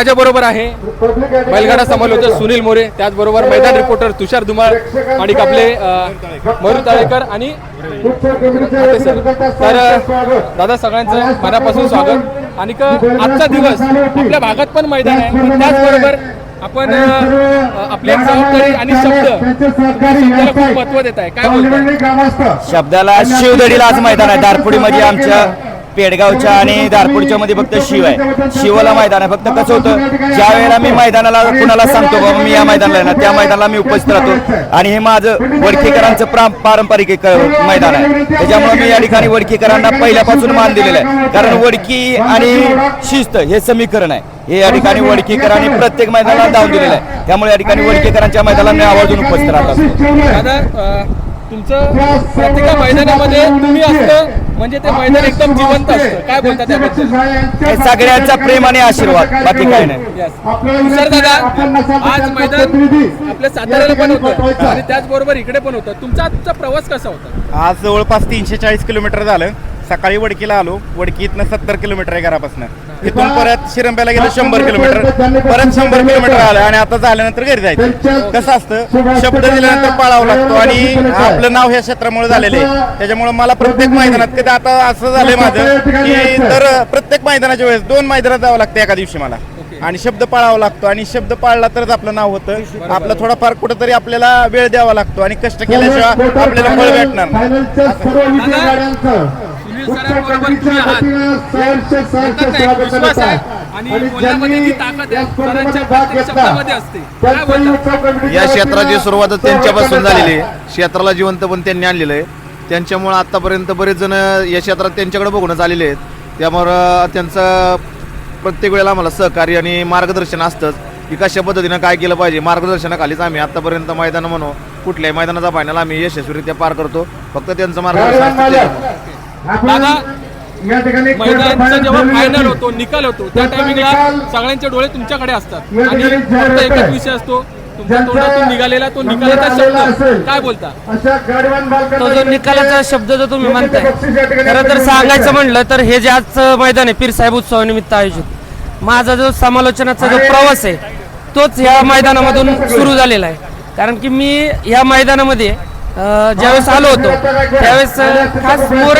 माझ्या बरोबर आहे. बैलगाडा समालोचक सुनील मोरे त्याचबरोबर मैदान रिपोर्टर तुषार धुमाळ आणि आपले मयूर ताळेकर आणि तर दादा सगळ्यांचं मनापासून स्वागत. आणि आजचा दिवस आपल्या भागात पण मैदान आहे. पण त्याचबरोबर आपण आपल्या जबाबदारी आणि शब्द खूप महत्त्व देत आहे. काय बोलताय? शब्दाला शिवदडीला आज मैदान आहे. दारपुडी मध्ये आमच्या पेडगावच्या आणि दारपुडच्या मध्ये फक्त शिव आहे. शिवला मैदान आहे. फक्त कसं होतं ज्या वेळेला मी मैदानाला कुणाला सांगतो बाबा मी या मैदानाला आहे ना त्या मैदानाला मी उपस्थित राहतो. आणि हे माझं वडकीकरांचं पारंपरिक मैदान आहे. त्याच्यामुळे मी या ठिकाणी वडकीकरांना पहिल्यापासून मान दिलेलं आहे. कारण वडकी आणि शिस्त हे समीकरण आहे. हे या ठिकाणी वडकीकरांनी प्रत्येक मैदानाला धाव दिलेलं आहे. त्यामुळे या ठिकाणी वडकीकरांच्या मैदानाला मी आवर्जून उपस्थित राहतो. तुमचं प्रत्येक मैदानामध्ये तुम्ही असतं म्हणजे ते मैदान एकदम जिवंत असतं. काय बोलता त्याबद्दल हे सगळ्यांचा प्रेम आणि आशीर्वाद बाकी काही नाही. सर दादा आज मैदान आपल्या साताऱ्याला पण होतं. आणि त्याचबरोबर इकडे पण होतं. तुमचा आजचा प्रवास कसा होता? आज जवळपास तीनशे चाळीस किलोमीटर झालं. सकाळी वडकीला आलो. वडकी इथनं सत्तर किलोमीटर आहे घरापासून. तिथून परत शिरंब्याला गेलो शंभर किलोमीटर. परत शंभर किलोमीटर आलं. आणि आता झाल्यानंतर घरी जायचं. कसं असतं? शब्द दिल्यानंतर पाळावं लागतो आणि आपलं नाव ह्या क्षेत्रामुळे झालेलं आहे. त्याच्यामुळे मला प्रत्येक मैदानात कधी आता असं झालंय माझं की तर प्रत्येक मैदानाच्या वेळेस दोन मैदानात जावं लागतं एका दिवशी मला. आणि शब्द पाळावा लागतो आणि शब्द पाळला तरच आपलं नाव होतं. आपलं थोडाफार कुठंतरी आपल्याला वेळ द्यावा लागतो आणि कष्ट केल्याशिवाय आपल्याला फळ भेटणार सरांबरोबर तुम्ही आहात. म्हणतात ना, एक विश्वास आहे आणि बोलण्यामध्ये जी ताकद आहे सरांच्या प्रत्येक शब्दामध्ये असते. काय बोलता या क्षेत्राची सुरुवातच त्यांच्यापासून झालेली आहे. क्षेत्राला जिवंत पण त्यांनी आणलेलं आहे. त्यांच्यामुळं आतापर्यंत बरेच जण या क्षेत्रात त्यांच्याकडे बघूनच आलेले आहेत. त्यामुळं त्यांचं प्रत्येक वेळेला आम्हाला सहकार्य आणि मार्गदर्शन असतंच की कशा पद्धतीनं काय केलं पाहिजे. मार्गदर्शनाखालीच आम्ही आतापर्यंत मैदान म्हणू कुठल्याही मैदानाचा फायनल आम्ही यशस्वीरित्या पार करतो. फक्त त्यांचं मार्गदर्शन असतं त्याच्यामुळं. दादा मैदानाचा जेव्हा फायनल होतो निकाल होतो त्या टायमिंगला सगळ्यांचे डोळे तुमच्याकडे असतात. आणि फक्त एकच विषय असतो तुमच्या तोंडातून निघालेला तो निकालाचा शब्द. काय बोलता? तो जो निकालाचा शब्द जो तुम्ही म्हणताय खरं तर सांगायचं म्हणलं तर हे जे आजचं मैदान आहे पीर साहेब उत्सवानिमित्त आयोजित. माझा जो समालोचनाचा जो प्रवास आहे तोच ह्या मैदानामधून सुरू झालेला आहे. कारण की मी ह्या मैदानामध्ये ज्यावेळेस आलो होतो त्यावेळेस खास मोर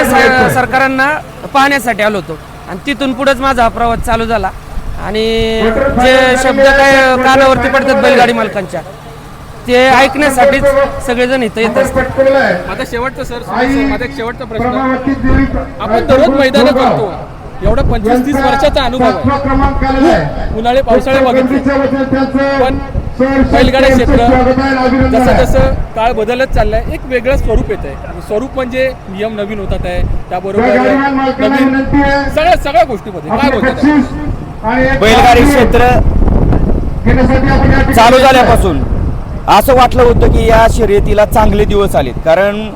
सरकारांना पाहण्यासाठी आलो होतो आणि तिथून पुढेच माझा हा प्रवास चालू झाला आणि जे शब्द काय कानावरती पडतात बैलगाडी मालकांच्या ते ऐकण्यासाठीच सगळेजण इथं येत असतात माझा शेवटचा सर माझा शेवटचा प्रश्न आपण दररोज मैदान करतो एवढा पंचवीस तीस वर्षाचा अनुभव आहे. उन्हाळे पावसाळे बघितले. पण बैलगाडा क्षेत्र जसं जसं काळ बदलत चाललाय एक वेगळं स्वरूप येत आहे स्वरूप म्हणजे नियम नवीन होतात आहे. त्याबरोबर नवीन सगळ्या सगळ्या गोष्टीमध्ये काय बोलतात बैलगाडी क्षेत्र चालू झाल्यापासून असं वाटलं होतं की या शर्यतीला चांगले दिवस आलेत. कारण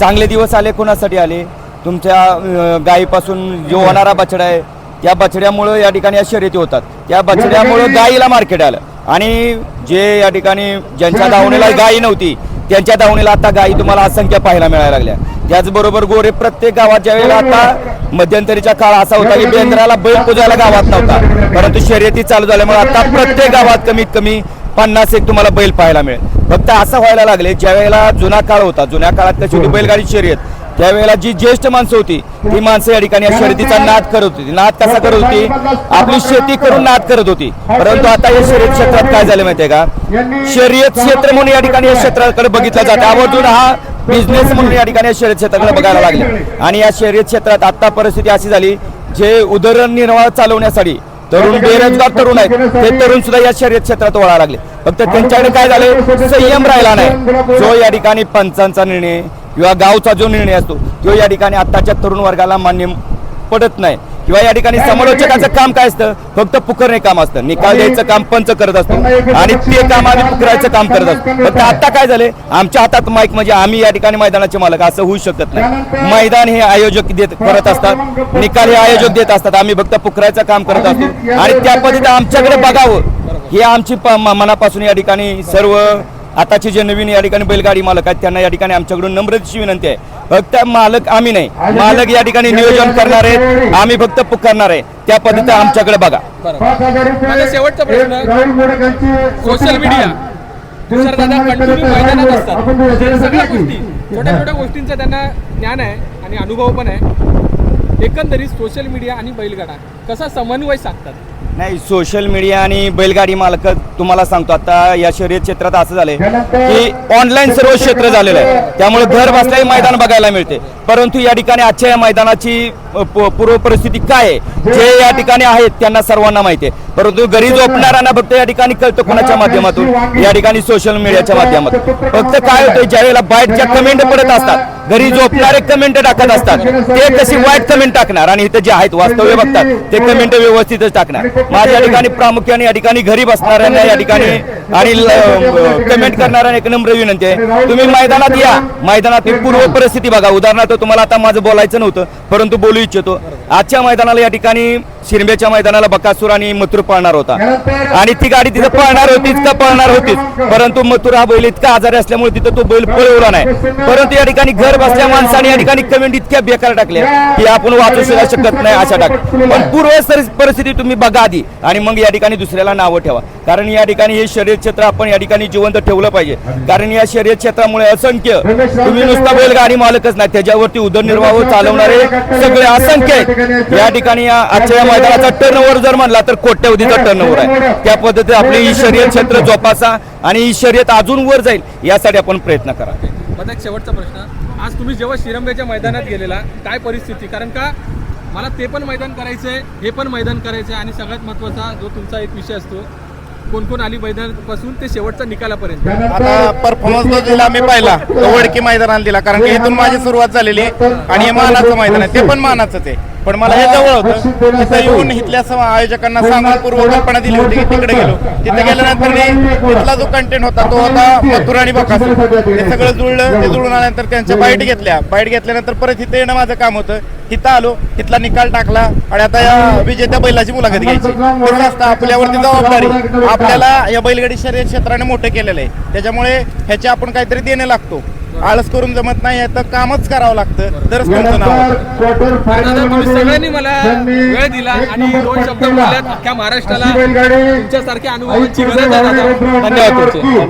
चांगले दिवस आले कोणासाठी आले? तुमच्या गायीपासून जो होणारा बछडा आहे त्या बछड्यामुळं या ठिकाणी या शर्यती होतात. त्या बछड्यामुळं गायीला मार्केट आलं. आणि जे या ठिकाणी ज्यांच्या दावणीला गायी नव्हती त्यांच्या दावणीला आता गायी तुम्हाला असंख्य पाहायला मिळायला लागल्या. त्याचबरोबर गोरे प्रत्येक गावात ज्या वेळेला आता मध्यंतरीचा काळ असा होता की बेंद्राला बैल पूजायला गावात नव्हता. परंतु शर्यती चालू झाल्यामुळे आता प्रत्येक गावात कमीत कमी पन्नास एक तुम्हाला बैल पाहायला मिळेल. फक्त असं व्हायला लागले ज्या वेळेला जुना काळ होता जुन्या काळात कशी होती बैलगाडी शर्यत त्यावेळेला जी ज्येष्ठ माणसं होती ती माणसं या ठिकाणी या शर्यतीचा नाद करत होती. नाद कसा करत होती? आपली शेती करून नाद करत होती. परंतु आता या शर्यत क्षेत्रात काय झालं माहितीये का? शर्यत क्षेत्र म्हणून या ठिकाणी या क्षेत्राकडे बघितलं जातं. आवर्जून हा बिझनेस म्हणून या ठिकाणी या शर्यत क्षेत्राकडे बघायला लागले. आणि या शर्यत क्षेत्रात आता परिस्थिती अशी झाली जे उदरनिर्वाह चालवण्यासाठी तरुण बेरोजगार तरुण आहेत ते तरुण सुद्धा या शर्यत क्षेत्रात वळायला लागले. फक्त त्यांच्याकडे काय झाले? संयम राहिला नाही. जो या ठिकाणी पंचांचा निर्णय किंवा गावचा जो निर्णय असतो तो या ठिकाणी आत्ताच्या तरुण वर्गाला मान्य पडत नाही. किंवा या ठिकाणी समालोचकाचं काम काय असतं? फक्त पुकरणे काम असतं. निकाल द्यायचं काम पंच करत असतो. आणि ते काम आम्ही पुकरायचं काम करत असतो. फक्त आता काय झाले आमच्या हातात माईक म्हणजे आम्ही या ठिकाणी मैदानाचे मालक असं होऊ शकत नाही. मैदान हे आयोजक देत करत असतात. निकाल हे आयोजक देत असतात. आम्ही फक्त पुकरायचं काम करत असतो. आणि त्या पद्धतीने आमच्याकडे बघावं. ही आमची मनापासून या ठिकाणी सर्व आताचे जे नवीन या ठिकाणी बैलगाडी मालक आहेत त्यांना या ठिकाणी आमच्याकडून नम्रतेची विनंती आहे. फक्त मालक आम्ही नाही. मालक या ठिकाणी नियोजन करणार आहेत. आम्ही फक्त पुकारणार आहे. त्या पद्धतीने आमच्याकडे बघा. माझा शेवटचा प्रश्न. सोशल मीडिया तुषार दादा कंटिन्यू मैदानात असतात. तर सगळ्या गोष्टी छोट्या छोट्या गोष्टींचं त्यांना ज्ञान आहे आणि अनुभव पण आहे. एकंदरीत सोशल मीडिया आणि बैलगाडा कसा समन्वय साधतात? नाही सोशल मीडिया आणि बैलगाडी मालक तुम्हाला सांगतो आता या शर्यत क्षेत्रात असं झालंय की ऑनलाईन सर्व क्षेत्र झालेलं आहे. त्यामुळे घर बसल्याही मैदान बघायला मिळते. परंतु या ठिकाणी आजच्या या मैदानाची पूर्व परिस्थिती काय आहे? जे या ठिकाणी आहेत त्यांना सर्वांना माहिती आहे. परंतु घरी झोपणाऱ्यांना फक्त या ठिकाणी कळतं कोणाच्या माध्यमातून? या ठिकाणी सोशल मीडियाच्या माध्यमातून. फक्त काय होतं ज्या वेळेला बाईटच्या कमेंट पडत असतात घरी झोपणारे कमेंट टाकत असतात ते कशी वाईट कमेंट टाकणार आणि इथे जे आहेत वास्तव्य बघतात ते कमेंट व्यवस्थितच टाकणार. माझ्या ठिकाणी प्रामुख्याने या ठिकाणी घरी बसणाऱ्यांना या ठिकाणी आणि कमेंट करणाऱ्यांना एक नम्र विनंती आहे. तुम्ही मैदानात या. मैदानातील पूर्व परिस्थिती बघा. उदाहरणार्थ तुम्हाला आता माझं बोलायचं नव्हतं परंतु बोलू इच्छितो. आजच्या मैदानाला या ठिकाणी शिरंबेच्या मैदानाला बकासूर आणि मथुर पळणार होता. आणि ती गाडी तिथं पळणार होतीच का पळणार होतीच परंतु मथुर हा बैल इतका आजारी असल्यामुळे तिथं तो बैल पळवला नाही. परंतु या ठिकाणी घर बसल्या माणसाने या ठिकाणी कमेंट इतक्या बेकार टाकल्या की आपण वाचू सुद्धा शकत नाही अशा टाक. पण पूर्व परिस्थिती तुम्ही बघा आधी आणि मग या ठिकाणी दुसऱ्याला नावं ठेवा. कारण या ठिकाणी हे शर्यत क्षेत्र आपण या ठिकाणी जिवंत ठेवलं पाहिजे. कारण या शर्यत क्षेत्रामुळे असंख्य तुम्ही नुसता बैलगाडी मालकच नाही त्याच्यावरती उदरनिर्वाह चालवणारे सगळे असंख्य या ठिकाणी आजच्या मैदानाचा टर्नओव्हर जर म्हणला तर कोट्यवधीचा टर्नओव्हर आहे. त्या पद्धतीने आपली ही शर्यत क्षेत्र जोपासा आणि ही शर्यत अजून वर जाईल यासाठी आपण प्रयत्न करा. माझा एक शेवटचा प्रश्न. आज तुम्ही जेव्हा शिरंबेच्या मैदानात गेलेला काय परिस्थिती? कारण का मला ते पण मैदान करायचं आहे हे पण मैदान करायचं आहे आणि सगळ्यात महत्त्वाचा जो तुमचा एक विषय असतो कोण कोण आली मैदानापासून ते शेवटच्या निकालापर्यंत? आता परफॉर्मन्स जो दिला मी पाहिला तो वडकी मैदानाला दिला कारण की इथून माझी सुरुवात झालेली आहे. आणि हे मानाचं मैदान आहे ते पण मानाचंच आहे. पण मला हे जवळ होतं. तिथं येऊन इथल्या आयोजकांना सांगून पूर्वकल्पना दिली होती की तिकडे गेलो. तिथे गेल्यानंतर मी तिथला जो कंटेंट होता तो होता मथुर आणि बकासूर. ते सगळं जुळलं ते जुळून आल्यानंतर त्यांच्या बाईट घेतल्या. बाईट घेतल्यानंतर परत इथे येणं माझं काम होतं. तिथं आलो तिथला निकाल टाकला आणि आता या विजेत्या बैलाची मुलाखत घ्यायची. कसं असतं आपल्यावरती जबाबदारी. आपल्याला या बैलगाडी शर्यत क्षेत्राने मोठं केलेलं आहे. त्याच्यामुळे ह्याचे आपण काहीतरी देणे लागतो. आळस करून जमत नाही तर कामच करावं लागतं. तरच तुमचं नाव. सगळ्यांनी मला वेळ दिला आणि दोन शब्द बोलल्यात अख्ख्या महाराष्ट्राला. तुमच्यासारख्या अनुभवांची गरज आहे. धन्यवाद. तुमचे